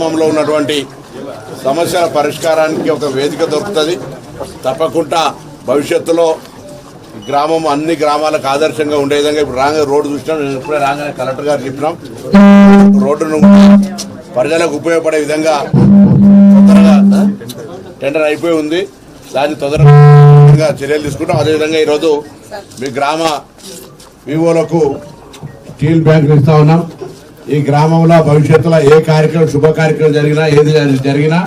గ్రామంలో ఉన్నటువంటి సమస్యల పరిష్కారానికి ఒక వేదిక దొరుకుతుంది. తప్పకుండా భవిష్యత్తులో ఈ గ్రామం అన్ని గ్రామాలకు ఆదర్శంగా ఉండే విధంగా ఇప్పుడు రాగా రోడ్డు చూసినాం. నేను ఇప్పుడే రాగానే కలెక్టర్ గారు చెప్పినాం. రోడ్డును ప్రజలకు ఉపయోగపడే విధంగా తొందరగా టెండర్ అయిపోయి ఉంది. దాన్ని తొందరగా చర్యలు తీసుకుంటాం. అదేవిధంగా ఈరోజు మీ గ్రామ వివోలకు స్టీల్ బ్యాంకులు ఇస్తా ఉన్నాం. ఈ గ్రామంలో భవిష్యత్తులో ఏ కార్యక్రమం శుభ కార్యక్రమం జరిగినా ఏది జరిగినా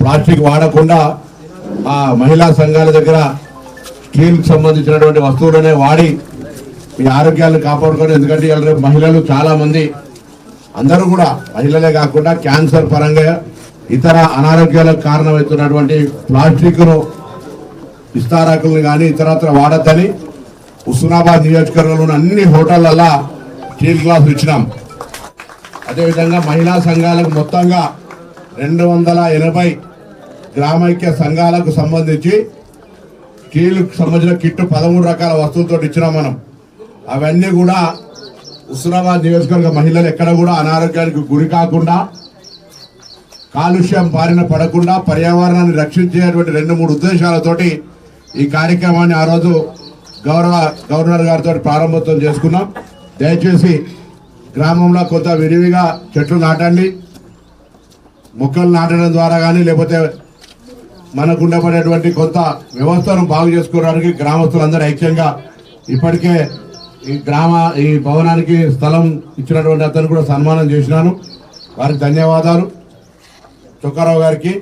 ప్లాస్టిక్ వాడకుండా ఆ మహిళా సంఘాల దగ్గర స్టీల్కి సంబంధించినటువంటి వస్తువులనే వాడి మీ ఆరోగ్యాలను కాపాడుకొని ఎందుకంటే ఇవాళ రేపు మహిళలు చాలామంది అందరూ కూడా మహిళలే కాకుండా క్యాన్సర్ పరంగా ఇతర అనారోగ్యాలకు కారణమవుతున్నటువంటి ప్లాస్టిక్ను విస్తారకులను కానీ ఇతరత్ర వాడద్దని హుస్నాబాద్ నియోజకవర్గంలోని అన్ని హోటళ్ళల్లో స్టీల్ గ్లాసులు ఇచ్చినాం. అదేవిధంగా మహిళా సంఘాలకు మొత్తంగా రెండు వందల ఎనభై గ్రామైక్య సంఘాలకు సంబంధించి స్టీల్కు సంబంధించిన కిట్టు పదమూడు రకాల వస్తువులతో ఇచ్చినాం మనం. అవన్నీ కూడా హుస్నాబాద్ నియోజకవర్గ మహిళలు ఎక్కడ కూడా అనారోగ్యానికి గురి కాకుండా కాలుష్యం బారిన పడకుండా పర్యావరణాన్ని రక్షించేటువంటి రెండు మూడు ఉద్దేశాలతోటి ఈ కార్యక్రమాన్ని ఆ రోజు గౌరవ గవర్నర్ గారితో ప్రారంభోత్సవం చేసుకున్నాం. దయచేసి గ్రామంలో కొంత విరివిగా చెట్లు నాటండి. మొక్కలు నాటడం ద్వారా కానీ లేకపోతే మనకు ఉండబడేటువంటి కొంత వ్యవస్థను బాగు చేసుకోవడానికి గ్రామస్తులందరూ ఐక్యంగా ఇప్పటికే ఈ గ్రామ ఈ భవనానికి స్థలం ఇచ్చినటువంటి అతను కూడా సన్మానం చేసినాను. వారికి ధన్యవాదాలు. చుక్కారావు గారికి.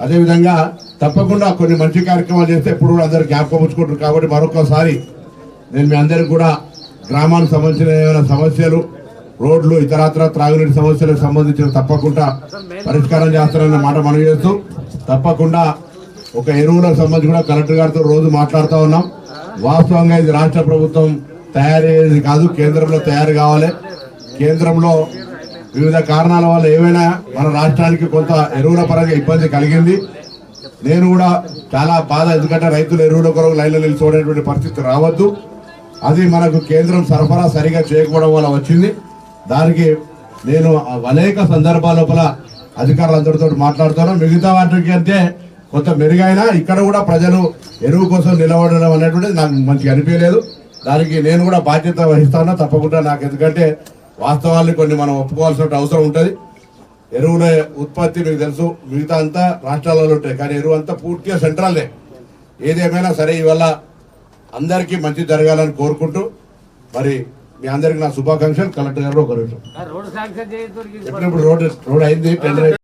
అదేవిధంగా తప్పకుండా కొన్ని మంచి కార్యక్రమాలు చేస్తే ఎప్పుడు కూడా అందరూ జ్ఞాపకం ఉంచుకుంటారు కాబట్టి మరొకసారి నేను మీ అందరికి కూడా గ్రామానికి సంబంధించిన ఏమైనా సమస్యలు రోడ్లు ఇతరత్ర త్రాగునీటి సమస్యలకు సంబంధించిన తప్పకుండా పరిష్కారం చేస్తారన్న మాట మనం చేస్తూ తప్పకుండా ఒక ఎరువులకు సంబంధించి కూడా కలెక్టర్ గారితో రోజు మాట్లాడుతూ ఉన్నాం. వాస్తవంగా ఇది రాష్ట్ర ప్రభుత్వం తయారయ్యేది కాదు కేంద్రంలో తయారు కావాలి. కేంద్రంలో వివిధ కారణాల వల్ల ఏమైనా మన రాష్ట్రానికి కొంత ఎరువుల పరంగా ఇబ్బంది కలిగింది. నేను కూడా చాలా బాధ ఎందుకంటే రైతులు ఎరువుల కొరకు లైన్లో నిలిచిపోయేటువంటి పరిస్థితి రావద్దు. అది మనకు కేంద్రం సరఫరా సరిగా చేయకపోవడం వల్ల వచ్చింది. దానికి నేను అనేక సందర్భాల లోపల అధికారులందరితో మాట్లాడుతాను మిగతా వాటికి అంటే కొంత మెరుగైనా ఇక్కడ కూడా ప్రజలు ఎరువు కోసం నిలబడడం అనేటువంటిది నాకు మంచిగా అనిపించలేదు. దానికి నేను కూడా బాధ్యత వహిస్తాను తప్పకుండా నాకు ఎందుకంటే వాస్తవాన్ని కొన్ని మనం ఒప్పుకోవాల్సిన అవసరం ఉంటుంది. ఎరువుల ఉత్పత్తి మీకు తెలుసు మిగతా అంతా రాష్ట్రాలలో ఉంటాయి కానీ ఎరువు అంతా పూర్తిగా సెంట్రల్దే ఏదేమైనా సరే ఇవల్ల అందరికీ మంచి జరగాలని కోరుకుంటూ మరి మీ అందరికి నా శుభాకాంక్షలు. కలెక్టర్ గారు ఒక చేయడానికి ఎప్పుడప్పుడు రోడ్ రోడ్ అయింది టెండర్ అయింది.